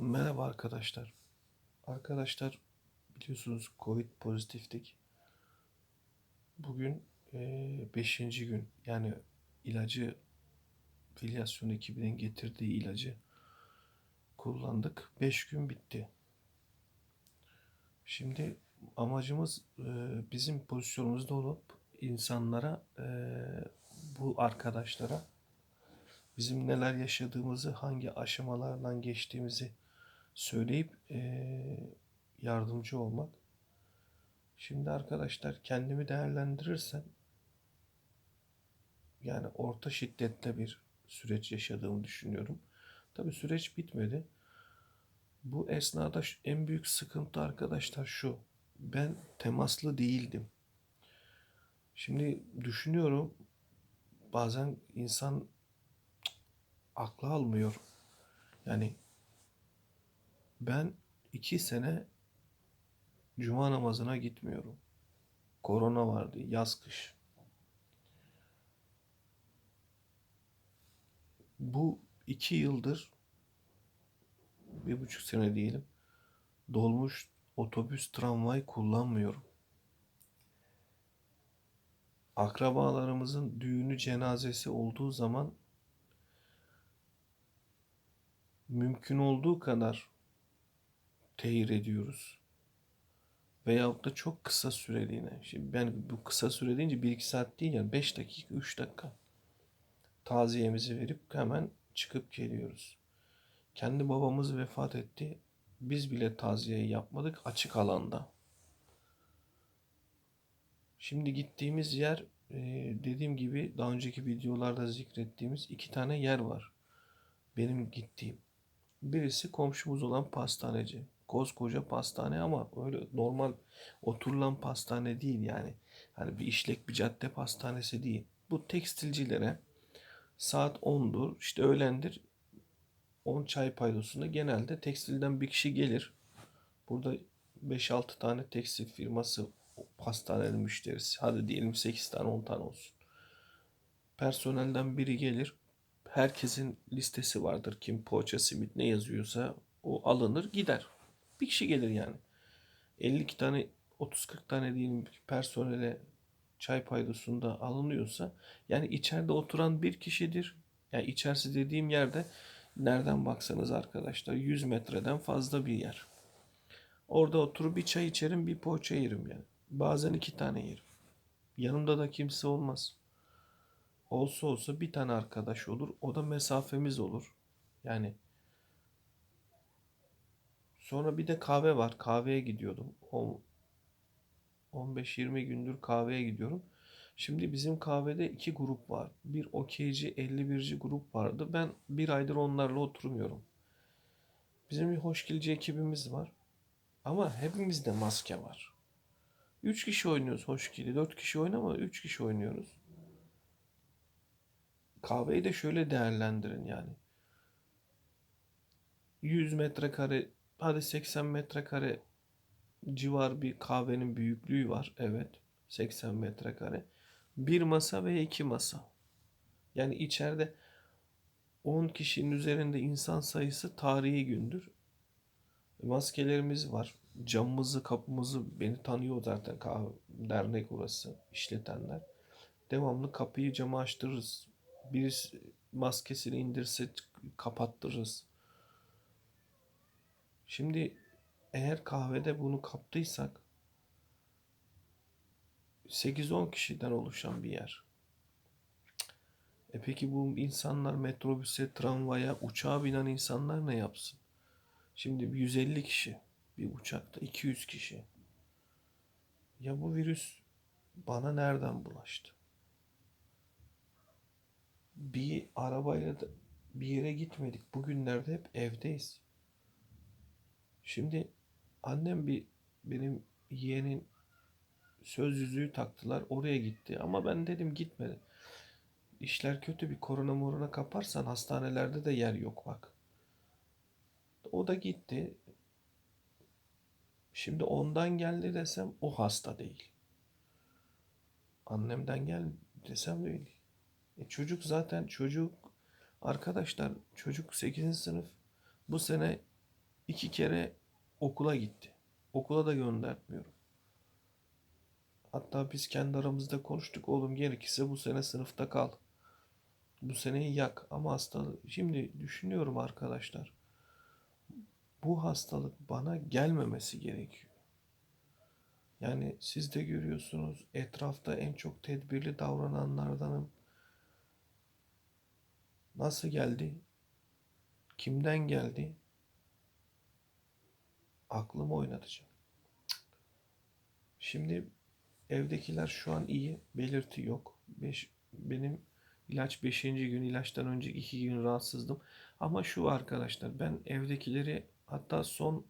Merhaba arkadaşlar. Arkadaşlar biliyorsunuz Covid pozitiftik. Bugün 5. gün yani ilacı filyasyon ekibinin getirdiği ilacı kullandık. 5 gün bitti. Şimdi amacımız e, bizim pozisyonumuzda olup insanlara e, bu arkadaşlara bizim neler yaşadığımızı, hangi aşamalardan geçtiğimizi söyleyip yardımcı olmak. Şimdi arkadaşlar kendimi değerlendirirsem yani orta şiddetli bir süreç yaşadığımı düşünüyorum. Tabii süreç bitmedi. Bu esnada en büyük sıkıntı arkadaşlar şu. Ben temaslı değildim. Şimdi düşünüyorum bazen insan aklı almıyor. Yani ben iki sene cuma namazına gitmiyorum. Korona vardı, yaz kış. Bu iki yıldır, bir buçuk sene diyelim, dolmuş otobüs, tramvay kullanmıyorum. Akrabalarımızın düğünü, cenazesi olduğu zaman mümkün olduğu kadar tehir ediyoruz. Veyahut da çok kısa süreliğine. Şimdi ben bu kısa süre deyince 1-2 saat değil yani 5 dakika, 3 dakika. Taziyemizi verip hemen çıkıp geliyoruz. Kendi babamız vefat etti. Biz bile taziyeyi yapmadık açık alanda. Şimdi gittiğimiz yer e, dediğim gibi daha önceki videolarda zikrettiğimiz iki tane yer var. Benim gittiğim. Birisi komşumuz olan pastaneci. Koskoca pastane ama öyle normal oturulan pastane değil yani. Hani bir işlek bir cadde pastanesi değil. Bu tekstilcilere saat 10'dur işte öğlendir 10 çay paydosunda genelde tekstilden bir kişi gelir. Burada 5-6 tane tekstil firması pastanenin müşterisi. Hadi diyelim 8 tane 10 tane olsun. Personelden biri gelir. Herkesin listesi vardır. Kim poğaça, simit ne yazıyorsa o alınır gider. Bir kişi gelir yani. 52 tane 30-40 tane diyelim personele çay paydosunda alınıyorsa yani içeride oturan bir kişidir. Yani içerisi dediğim yerde nereden baksanız arkadaşlar 100 metreden fazla bir yer. Orada oturup bir çay içerim bir poğaça yerim yani. Bazen iki tane yerim. Yanımda da kimse olmaz. Olsa olsa bir tane arkadaş olur. O da mesafemiz olur. Yani sonra bir de kahve var. Kahveye gidiyordum. O 15-20 gündür kahveye gidiyorum. Şimdi bizim kahvede iki grup var. Bir okeyci 51'ci grup vardı. Ben bir aydır onlarla oturmuyorum. Bizim bir hoşgilci ekibimiz var. Ama hepimizde maske var. 3 kişi oynuyoruz hoşgili. 4 kişi oynama 3 kişi oynuyoruz. Kahveyi de şöyle değerlendirin yani. 100 metrekare hadi 80 metrekare civar bir kahvenin büyüklüğü var. Evet. 80 metrekare. Bir masa ve iki masa. Yani içeride 10 kişinin üzerinde insan sayısı tarihi gündür. Maskelerimiz var. Camımızı, kapımızı beni tanıyor zaten kahve, dernek orası işletenler. Devamlı kapıyı camı açtırırız. Birisi maskesini indirse kapattırırız. Şimdi eğer kahvede bunu kaptıysak 8-10 kişiden oluşan bir yer. E peki bu insanlar metrobüse, tramvaya, uçağa binen insanlar ne yapsın? Şimdi bir 150 kişi bir uçakta 200 kişi. Ya bu virüs bana nereden bulaştı? Bir arabayla da bir yere gitmedik. Bugünlerde hep evdeyiz. Şimdi annem bir benim yeğenin söz yüzüğü taktılar. Oraya gitti. Ama ben dedim gitmedi. İşler kötü bir korona morona kaparsan hastanelerde de yer yok bak. O da gitti. Şimdi ondan geldi desem o hasta değil. Annemden gel desem de değil. E çocuk zaten çocuk arkadaşlar çocuk 8. sınıf bu sene iki kere okula gitti. Okula da göndermiyorum. Hatta biz kendi aramızda konuştuk. Oğlum gerekirse bu sene sınıfta kal. Bu seneyi yak. Ama hastalık... Şimdi düşünüyorum arkadaşlar. Bu hastalık bana gelmemesi gerekiyor. Yani siz de görüyorsunuz etrafta en çok tedbirli davrananlardanım. Nasıl geldi? Kimden geldi? Aklımı oynatacağım. Şimdi evdekiler şu an iyi. Belirti yok. Beş, benim ilaç 5. gün ilaçtan önce 2 gün rahatsızdım. Ama şu arkadaşlar ben evdekileri hatta son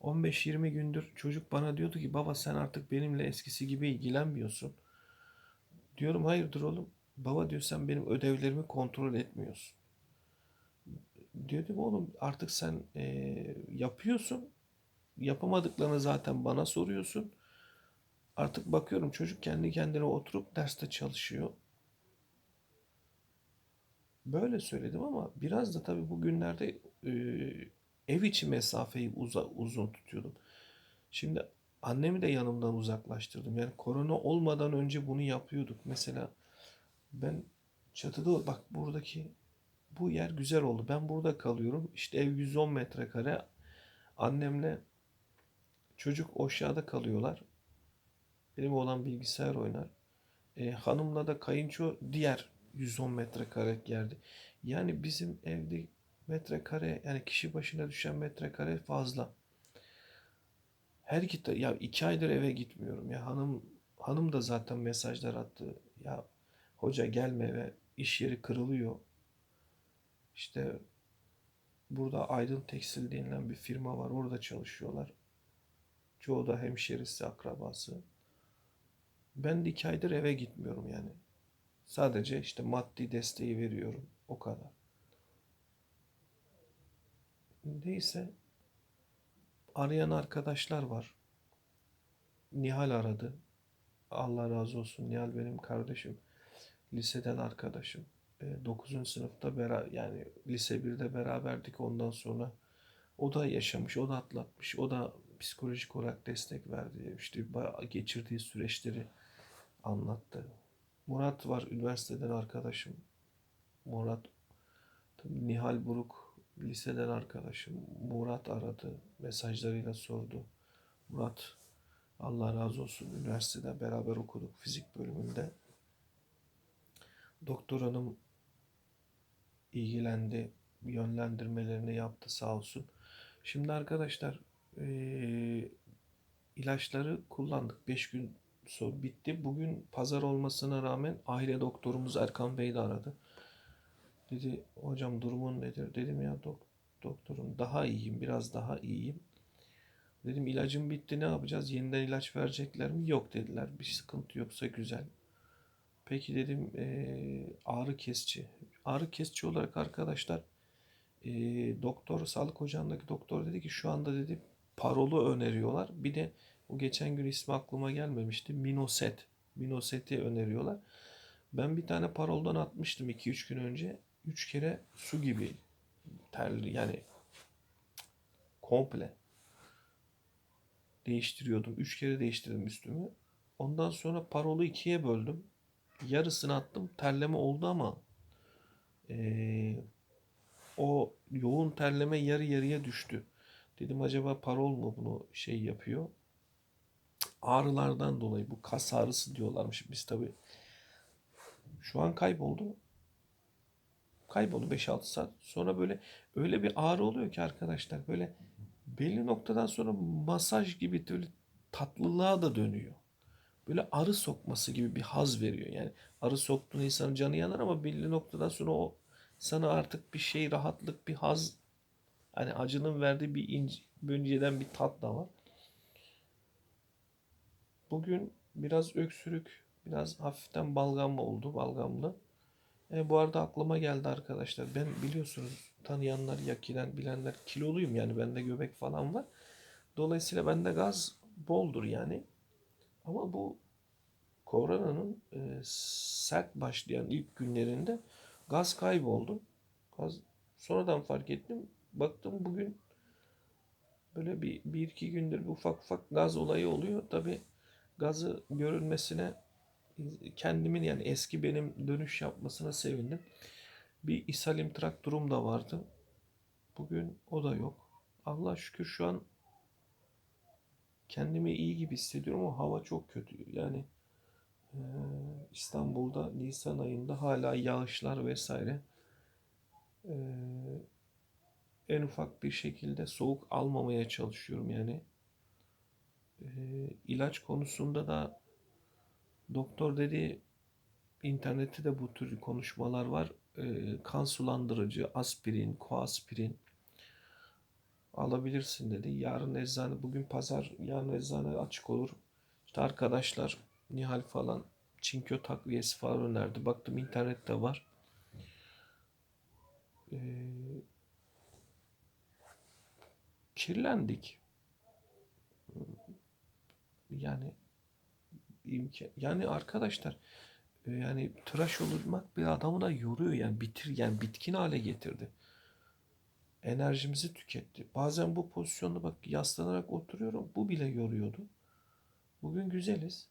15-20 gündür çocuk bana diyordu ki baba sen artık benimle eskisi gibi ilgilenmiyorsun. Diyorum hayırdır oğlum? Baba diyor sen benim ödevlerimi kontrol etmiyorsun. Diyordum oğlum artık sen eee, yapıyorsun. Yapamadıklarını zaten bana soruyorsun. Artık bakıyorum çocuk kendi kendine oturup derste çalışıyor. Böyle söyledim ama biraz da tabii bugünlerde eee, ev içi mesafeyi uza- uzun tutuyordum. Şimdi annemi de yanımdan uzaklaştırdım. Yani korona olmadan önce bunu yapıyorduk. Mesela ben çatıda bak buradaki bu yer güzel oldu. Ben burada kalıyorum. İşte ev 110 metrekare. Annemle çocuk aşağıda kalıyorlar. Benim oğlan bilgisayar oynar. E, hanımla da kayınço diğer 110 metrekare yerde. Yani bizim evde metrekare yani kişi başına düşen metrekare fazla. Her ta- ya iki aydır eve gitmiyorum ya hanım hanım da zaten mesajlar attı. Ya hoca gelme eve iş yeri kırılıyor. İşte burada Aydın Tekstil denilen bir firma var. Orada çalışıyorlar. Çoğu da hemşerisi, akrabası. Ben iki aydır eve gitmiyorum yani. Sadece işte maddi desteği veriyorum. O kadar. Neyse arayan arkadaşlar var. Nihal aradı. Allah razı olsun. Nihal benim kardeşim. Liseden arkadaşım. E, 9. sınıfta beraber yani lise birde beraberdik ondan sonra. O da yaşamış, o da atlatmış. O da psikolojik olarak destek verdi. İşte geçirdiği süreçleri anlattı. Murat var üniversiteden arkadaşım. Murat Nihal Buruk liseden arkadaşım. Murat aradı. Mesajlarıyla sordu. Murat Allah razı olsun. Üniversitede beraber okuduk fizik bölümünde. Doktor hanım ilgilendi. Yönlendirmelerini yaptı sağ olsun. Şimdi arkadaşlar eee, ilaçları kullandık. 5 gün sonra bitti. Bugün pazar olmasına rağmen aile doktorumuz Erkan Bey de aradı. Dedi hocam durumun nedir? Dedim ya dok doktorum daha iyiyim. Biraz daha iyiyim. Dedim ilacım bitti ne yapacağız? Yeniden ilaç verecekler mi? Yok dediler. Bir sıkıntı yoksa güzel. Peki dedim eee, ağrı kesici. Ağrı kesici olarak arkadaşlar eee, doktor, sağlık ocağındaki doktor dedi ki şu anda dedi parolu öneriyorlar. Bir de o geçen gün ismi aklıma gelmemişti. Minoset. Minoset'i öneriyorlar. Ben bir tane paroldan atmıştım 2-3 gün önce. 3 kere su gibi terli yani komple değiştiriyordum. 3 kere değiştirdim üstümü. Ondan sonra parolu ikiye böldüm. Yarısını attım. Terleme oldu ama eee, o yoğun terleme yarı yarıya düştü. Dedim acaba parol mu bunu şey yapıyor? Ağrılardan dolayı bu kas ağrısı diyorlarmış. Biz tabii şu an kayboldu. Kayboldu 5-6 saat. Sonra böyle öyle bir ağrı oluyor ki arkadaşlar böyle belli noktadan sonra masaj gibi böyle tatlılığa da dönüyor. Böyle arı sokması gibi bir haz veriyor. Yani arı soktuğunda insanın canı yanar ama belli noktadan sonra o sana artık bir şey rahatlık bir haz hani acının verdiği bir ince, önceden bir tat da var. Bugün biraz öksürük, biraz hafiften balgam oldu, balgamlı. E, bu arada aklıma geldi arkadaşlar. Ben biliyorsunuz tanıyanlar, yakinen bilenler kiloluyum yani bende göbek falan var. Dolayısıyla bende gaz boldur yani. Ama bu koronanın e, sert başlayan ilk günlerinde gaz kayboldu. Gaz sonradan fark ettim. Baktım bugün Böyle bir, bir iki gündür bir ufak ufak gaz olayı oluyor. Tabii gazı görülmesine kendimin yani eski benim dönüş yapmasına sevindim. Bir ishalim durum da vardı. Bugün o da yok. Allah şükür şu an kendimi iyi gibi hissediyorum ama hava çok kötü. Yani e, İstanbul'da Nisan ayında hala yağışlar vesaire. E, en ufak bir şekilde soğuk almamaya çalışıyorum yani. E, ilaç konusunda da doktor dedi internette de bu tür konuşmalar var. E, kan sulandırıcı, aspirin, koaspirin alabilirsin dedi. Yarın eczane, bugün pazar, yarın eczane açık olur. İşte arkadaşlar Nihal falan çinkö takviyesi falan önerdi. Baktım internette var. Ee, kirlendik. Yani imkan, yani arkadaşlar e, yani tıraş olmak bir adamı da yoruyor yani bitir yani bitkin hale getirdi enerjimizi tüketti. Bazen bu pozisyonda bak yaslanarak oturuyorum. Bu bile yoruyordu. Bugün güzeliz.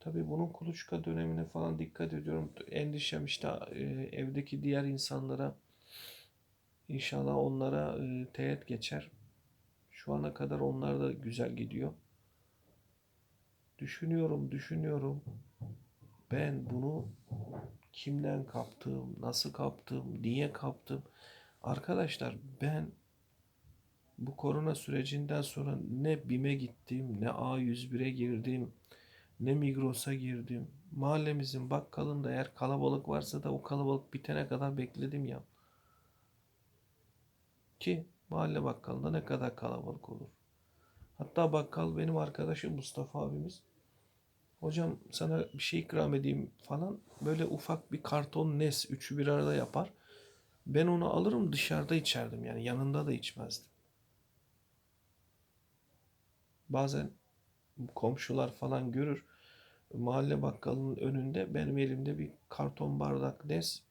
Tabii bunun kuluçka dönemine falan dikkat ediyorum. Endişem işte e, evdeki diğer insanlara inşallah onlara e, teğet geçer. Şu ana kadar onlar da güzel gidiyor. Düşünüyorum, düşünüyorum. Ben bunu kimden kaptım, nasıl kaptım, niye kaptım? Arkadaşlar ben bu korona sürecinden sonra ne BİM'e gittim, ne A101'e girdim, ne Migros'a girdim. Mahallemizin bakkalında eğer kalabalık varsa da o kalabalık bitene kadar bekledim ya. Ki mahalle bakkalında ne kadar kalabalık olur. Hatta bakkal benim arkadaşım Mustafa abimiz. Hocam sana bir şey ikram edeyim falan. Böyle ufak bir karton nes üçü bir arada yapar. Ben onu alırım dışarıda içerdim yani yanında da içmezdim. Bazen komşular falan görür mahalle bakkalının önünde benim elimde bir karton bardak nes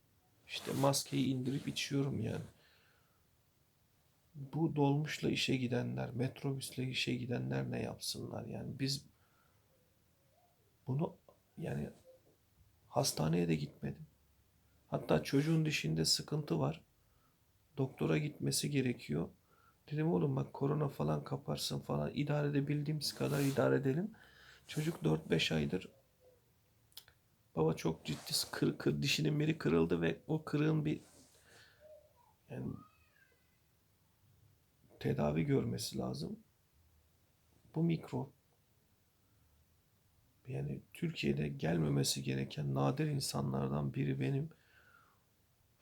işte maskeyi indirip içiyorum yani. Bu dolmuşla işe gidenler, metrobüsle işe gidenler ne yapsınlar yani biz bunu yani hastaneye de gitmedim. Hatta çocuğun dişinde sıkıntı var. Doktora gitmesi gerekiyor. Dedim oğlum bak korona falan kaparsın falan idare edebildiğimiz kadar idare edelim. Çocuk 4-5 aydır baba çok ciddi kır, kır dişinin biri kırıldı ve o kırığın bir yani tedavi görmesi lazım. Bu mikro yani Türkiye'de gelmemesi gereken nadir insanlardan biri benim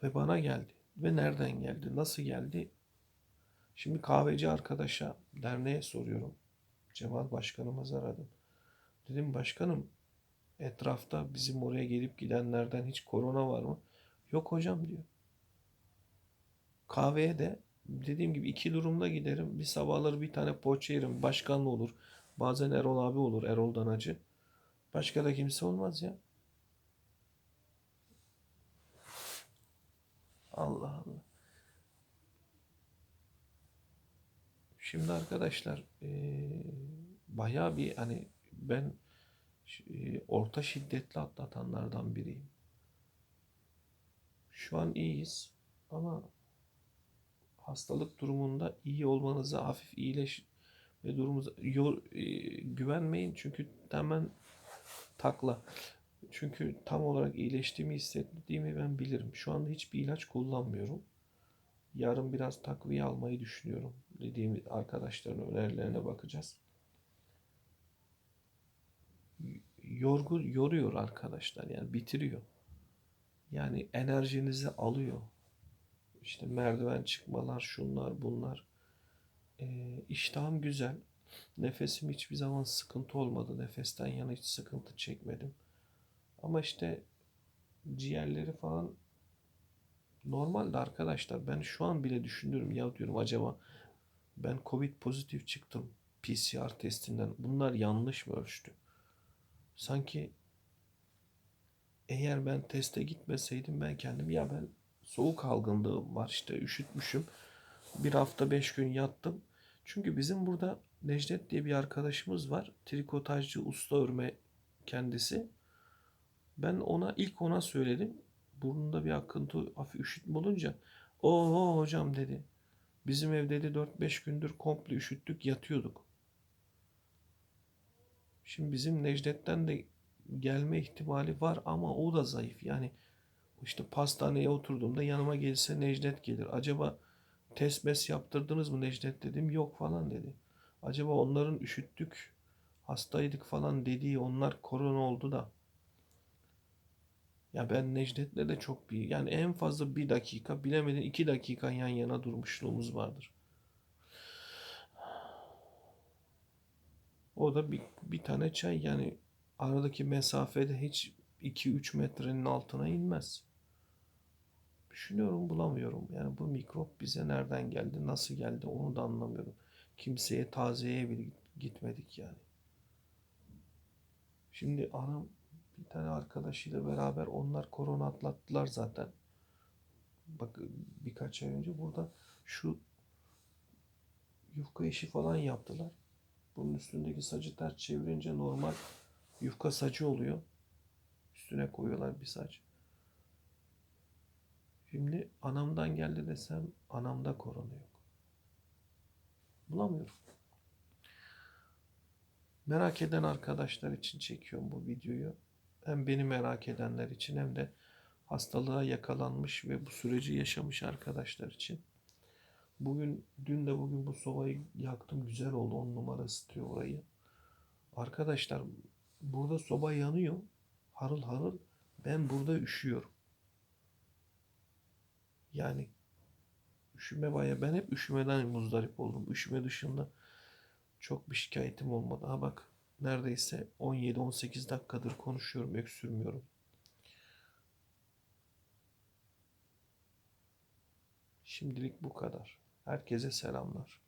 ve bana geldi. Ve nereden geldi? Nasıl geldi? Şimdi kahveci arkadaşa, derneğe soruyorum. Cemal Başkanımızı aradım. Dedim başkanım etrafta bizim oraya gelip gidenlerden hiç korona var mı? Yok hocam diyor. Kahveye de dediğim gibi iki durumda giderim. Bir sabahları bir tane poğaça yerim. Başkanlı olur. Bazen Erol abi olur. Erol Danacı. Başka da kimse olmaz ya. Allah Allah. Şimdi arkadaşlar e, bayağı bir hani ben e, orta şiddetli atlatanlardan biriyim. Şu an iyiyiz ama hastalık durumunda iyi olmanıza hafif iyileş ve durumunuza yor, e, güvenmeyin çünkü hemen takla. Çünkü tam olarak iyileştiğimi hissettiğimi ben bilirim. Şu anda hiçbir ilaç kullanmıyorum. Yarın biraz takviye almayı düşünüyorum. Dediğim arkadaşların önerilerine bakacağız. Yorgu, yoruyor arkadaşlar yani bitiriyor. Yani enerjinizi alıyor. İşte merdiven çıkmalar, şunlar, bunlar. Ee, iştahım güzel. Nefesim hiçbir zaman sıkıntı olmadı. Nefesten yana hiç sıkıntı çekmedim. Ama işte ciğerleri falan normalde arkadaşlar ben şu an bile düşünüyorum ya diyorum acaba ben Covid pozitif çıktım PCR testinden. Bunlar yanlış mı ölçtü? Sanki eğer ben teste gitmeseydim ben kendim ya ben soğuk algınlığı var işte üşütmüşüm. Bir hafta beş gün yattım. Çünkü bizim burada Necdet diye bir arkadaşımız var. Trikotajcı, usta örme kendisi. Ben ona ilk ona söyledim. Burnunda bir akıntı, hafif üşütme olunca oho hocam dedi. Bizim ev dedi 4-5 gündür komple üşüttük yatıyorduk. Şimdi bizim Necdet'ten de gelme ihtimali var ama o da zayıf. Yani işte pastaneye oturduğumda yanıma gelirse Necdet gelir. Acaba test yaptırdınız mı Necdet dedim. Yok falan dedi. Acaba onların üşüttük, hastaydık falan dediği onlar korona oldu da. Ya ben Necdet'le de çok bir yani en fazla bir dakika bilemedin iki dakika yan yana durmuşluğumuz vardır. O da bir, bir tane çay yani aradaki mesafede hiç 2-3 metrenin altına inmez. Düşünüyorum bulamıyorum. Yani bu mikrop bize nereden geldi, nasıl geldi onu da anlamıyorum. Kimseye taziyeye bile gitmedik yani. Şimdi anam bir tane arkadaşıyla beraber onlar korona atlattılar zaten. Bak birkaç ay önce burada şu yufka işi falan yaptılar. Bunun üstündeki sacı ters çevirince normal yufka sacı oluyor. Üstüne koyuyorlar bir saç. Şimdi anamdan geldi desem anamda korona yok. Bulamıyorum. Merak eden arkadaşlar için çekiyorum bu videoyu. Hem beni merak edenler için hem de hastalığa yakalanmış ve bu süreci yaşamış arkadaşlar için. Bugün, dün de bugün bu sobayı yaktım. Güzel oldu. On numara ısıtıyor orayı. Arkadaşlar burada soba yanıyor. Harıl harıl. Ben burada üşüyorum. Yani üşüme baya ben hep üşümeden muzdarip oldum. Üşüme dışında çok bir şikayetim olmadı. Ha bak neredeyse 17-18 dakikadır konuşuyorum, öksürmüyorum. Şimdilik bu kadar. Herkese selamlar.